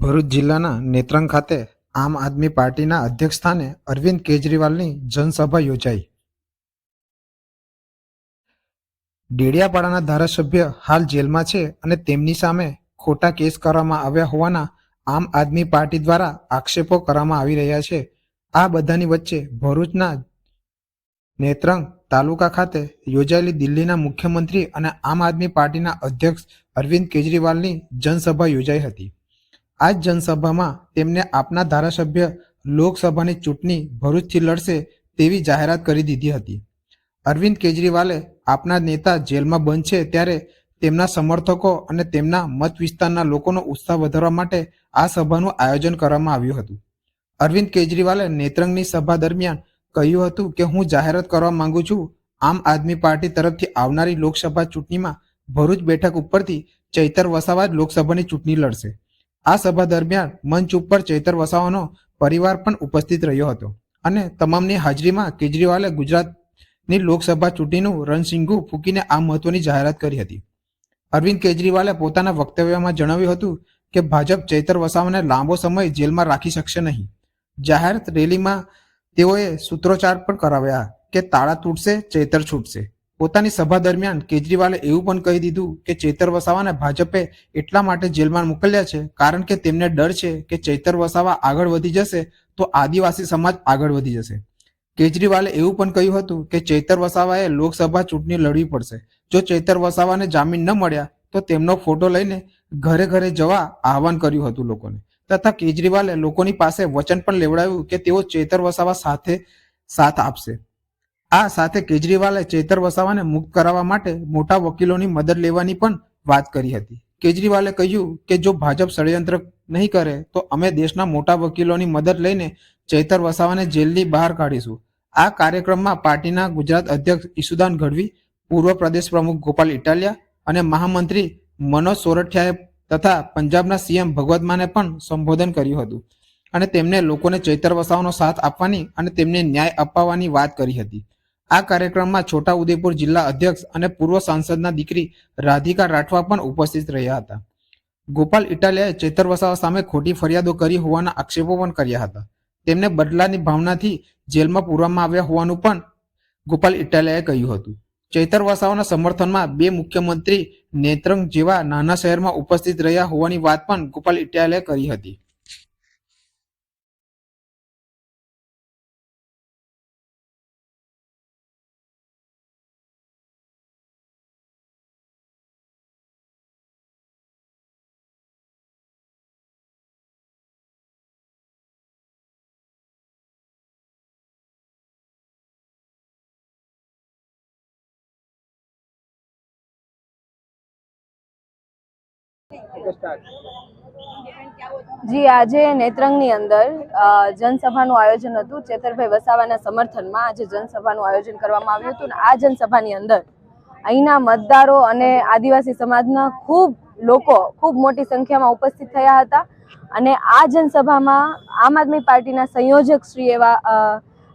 ભરૂચ જિલ્લાના નેત્રંગ ખાતે આમ આદમી પાર્ટીના અધ્યક્ષસ્થાને અરવિંદ કેજરીવાલની જનસભા યોજાઈ. ડેડિયાપાડાના ધારાસભ્ય હાલ જેલમાં છે અને તેમની સામે ખોટા કેસ કરવામાં આવ્યા હોવાના આમ આદમી પાર્ટી દ્વારા આક્ષેપો કરવામાં આવી રહ્યા છે. આ બધાની વચ્ચે ભરૂચના નેત્રંગ તાલુકા ખાતે યોજાયેલી દિલ્હીના મુખ્યમંત્રી અને આમ આદમી પાર્ટીના અધ્યક્ષ અરવિંદ કેજરીવાલની જનસભા યોજાઈ હતી. આ જ જનસભામાં તેમને આપના ધારાસભ્ય લોકસભાની ચૂંટણી ભરૂચથી લડશે તેવી જાહેરાત કરી દીધી હતી. અરવિંદ કેજરીવાલે આપના નેતા જેલમાં બંધ છે ત્યારે તેમના સમર્થકો અને તેમના મત વિસ્તારના લોકોનો ઉત્સાહ વધારવા માટે આ સભાનું આયોજન કરવામાં આવ્યું હતું. અરવિંદ કેજરીવાલે નેત્રંગની સભા દરમિયાન કહ્યું હતું કે, હું જાહેરાત કરવા માંગુ છું, આમ આદમી પાર્ટી તરફથી આવનારી લોકસભા ચૂંટણીમાં ભરૂચ બેઠક ઉપરથી ચૈતર વસાવા જ લોકસભાની ચૂંટણી લડશે. આ સભા દરમિયાન મંચ ઉપર ચૈતર વસાવાનો પરિવાર પણ ઉપસ્થિત રહ્યો હતો અને તમામની હાજરીમાં કેજરીવાલે ગુજરાતની લોકસભા ચૂંટણીનું રણસિંગુ ફૂંકીને આ મહત્વની જાહેરાત કરી હતી. અરવિંદ કેજરીવાલે પોતાના વક્તવ્યમાં જણાવ્યું હતું કે ભાજપ ચૈતર વસાવાને લાંબો સમય જેલમાં રાખી શકશે નહીં. જાહેર રેલીમાં તેઓએ સૂત્રોચ્ચાર પણ કરાવ્યા કે તાળા તૂટશે, ચૈતર છૂટશે. પોતાની સભા દરમિયાન કેજરીવાલે એવું પણ કહી દીધું કે ચૈતર વસાવાને ભાજપે એટલા માટે જેલમાં મોકલ્યા છે, કારણ કે તેમને ડર છે કે ચૈતર વસાવા આગળ વધી જશે તો આદિવાસી સમાજ આગળ વધી જશે. કેજરીવાલે એવું પણ કહ્યું હતું કે ચૈતર વસાવાએ લોકસભા ચૂંટણી લડવી પડશે. જો ચૈતર વસાવાને જામીન ન મળ્યા તો તેમનો ફોટો લઈને ઘરે ઘરે જવા આહવાન કર્યું હતું લોકોને. તથા કેજરીવાલે લોકોની પાસે વચન પણ લેવડાવ્યું કે તેઓ ચેતર વસાવા સાથે સાથ આપશે. આ સાથે કેજરીવાલે ચેતર વસાવાને મુક્ત કરાવવા માટે મોટા વકીલોની મદદ લેવાની પણ વાત કરી હતી. કેજરીવાલે કહ્યું કે જો ભાજપ ષડયંત્ર નહીં કરે, તો અમે દેશના મોટા વકીલોની મદદ લઈને ચેતર વસાવાને જેલની બહાર કાઢીશું. આ કાર્યક્રમમાં પાર્ટીના ગુજરાત અધ્યક્ષ ઈસુદાન ગઢવી, પૂર્વ પ્રદેશ પ્રમુખ ગોપાલ ઇટાલિયા અને મહામંત્રી મનોજ સોરઠિયાએ તથા પંજાબના સીએમ ભગવત માને પણ સંબોધન કર્યું હતું અને તેમને લોકોને ચૈતર વસાવાનો સાથ આપવાની અને તેમને ન્યાય અપાવવાની વાત કરી હતી. આ કાર્યક્રમમાં છોટા ઉદેપુર જિલ્લા અધ્યક્ષ અને પૂર્વ સાંસદના દીકરી રાધિકા રાઠવા પણ ઉપસ્થિત રહ્યા હતા. ગોપાલ ઇટાલિયાએ ચેતર વસાવા સામે ખોટી ફરિયાદો કરી હોવાના આક્ષેપો પણ કર્યા હતા. તેમને બદલાની ભાવનાથી જેલમાં પૂરવામાં આવ્યા હોવાનું પણ ગોપાલ ઇટાલિયાએ કહ્યું હતું. ચૈતર વસાવાના સમર્થનમાં બે મુખ્યમંત્રી નેત્રંગ જેવા નાના શહેરમાં ઉપસ્થિત રહ્યા હોવાની વાત પણ ગોપાલ ઇટાલિયાએ કરી હતી. જી, આજે નેત્રંગની અંદર જનસભાનું આયોજન હતું. ચેતરભાઈ વસાવાના સમર્થનમાં આજે જનસભાનું આયોજન કરવામાં આવ્યું હતું. અને આ જનસભાની અંદર અહીંના મતદારો અને આદિવાસી સમાજના ખૂબ લોકો ખૂબ મોટી સંખ્યામાં ઉપસ્થિત થયા હતા. અને આ જનસભામાં આમ આદમી પાર્ટીના સંયોજક શ્રી એવા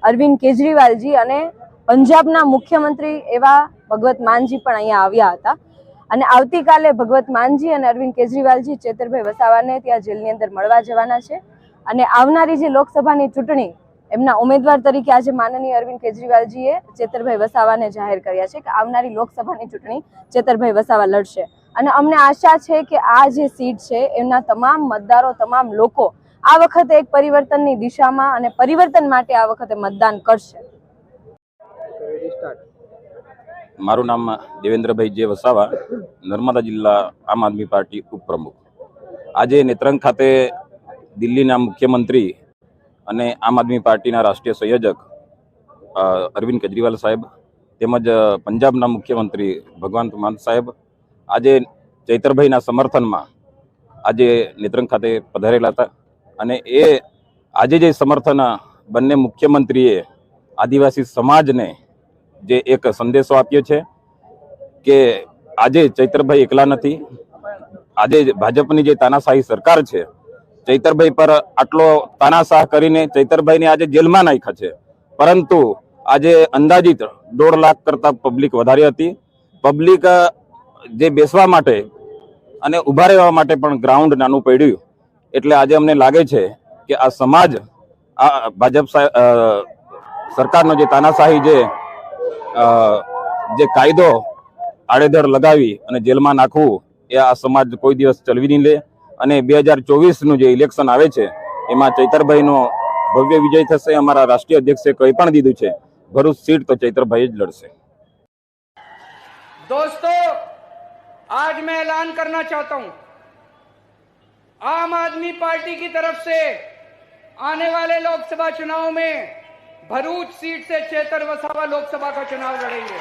અરવિંદ કેજરીવાલજી અને પંજાબના મુખ્યમંત્રી એવા ભગવત માનજી પણ અહીંયા આવ્યા હતા. અને આવતીકાલે ભગવત માનજી અને અરવિંદ કેજરીવાલજી, ચેતરભાઈ વસાવાને ત્યાં જેલની અંદર મળવા જવાના છે. અને આવનારી જે લોકસભાની ચૂંટણી, એમના ઉમેદવાર તરીકે આજે માનનીય અરવિંદ કેજરીવાલજીએ ચેતરભાઈ વસાવાને જાહેર કર્યા છે કે આવનારી લોકસભાની ચૂંટણી ચેતરભાઈ વસાવા લડશે. અને અમને આશા છે કે આ જે સીટ છે, એમના તમામ મતદારો, તમામ લોકો આ વખતે એક પરિવર્તનની દિશામાં અને પરિવર્તન માટે આ વખતે મતદાન કરશે. મારું નામ દેવેન્દ્રભાઈ જે વસાવા, નર્મદા જિલ્લા આમ આદમી પાર્ટી ઉપપ્રમુખ. આજે નેત્રંગ ખાતે દિલ્હીના મુખ્યમંત્રી અને આમ આદમી પાર્ટીના રાષ્ટ્રીય સંયોજક અરવિંદ કેજરીવાલ સાહેબ તેમજ પંજાબના મુખ્યમંત્રી ભગવંત માન સાહેબ આજે ચૈતરભાઈના સમર્થનમાં આજે નેત્રંગ ખાતે પધારેલા હતા અને એ આજે જે સમર્થન બંને મુખ્યમંત્રીએ આદિવાસી સમાજને જે એક સંદેશો આપ્યો છે કે આજે ચૈતરભાઈ એકલા નથી. આજે ભાજપની જે તાનાશાહી સરકાર છે, ચૈતરભાઈ પર આટલો તાનાશાહ કરીને ચૈતરભાઈને આજે જેલમાં નાખ્યા છે. પરંતુ આજે અંદાજિત દોઢ લાખ કરતાં પબ્લિક વધારે હતી. પબ્લિક જે બેસવા માટે અને ઊભા રહેવા માટે પણ ગ્રાઉન્ડ નાનું પડ્યું. એટલે આજે અમને લાગે છે કે આ સમાજ, આ ભાજપ સરકારનો જે તાનાશાહી જે જે કાયદો આડેધડ લગાવી અને જેલમાં નાખવું એ આ સમાજ કોઈ દિવસ ચલવી નહીં લે અને બે હજાર ચોવીસનું જે ઇલેક્શન આવે છે એમાં ચૈતરભાઈનો ભવ્ય વિજય થશે અમારા રાષ્ટ્રીય અધ્યક્ષે કહી પણ દીધું છે ભરૂચ સીટ તો ચૈતરભાઈ જ લડશે दोस्तों आज मैं ऐलान करना चाहता हूं आम आदमी पार्टी की तरफ से आने वाले लोकसभा चुनाव में भरूच सीट से चेतर वसावा लोकसभा का चुनाव लड़ेंगे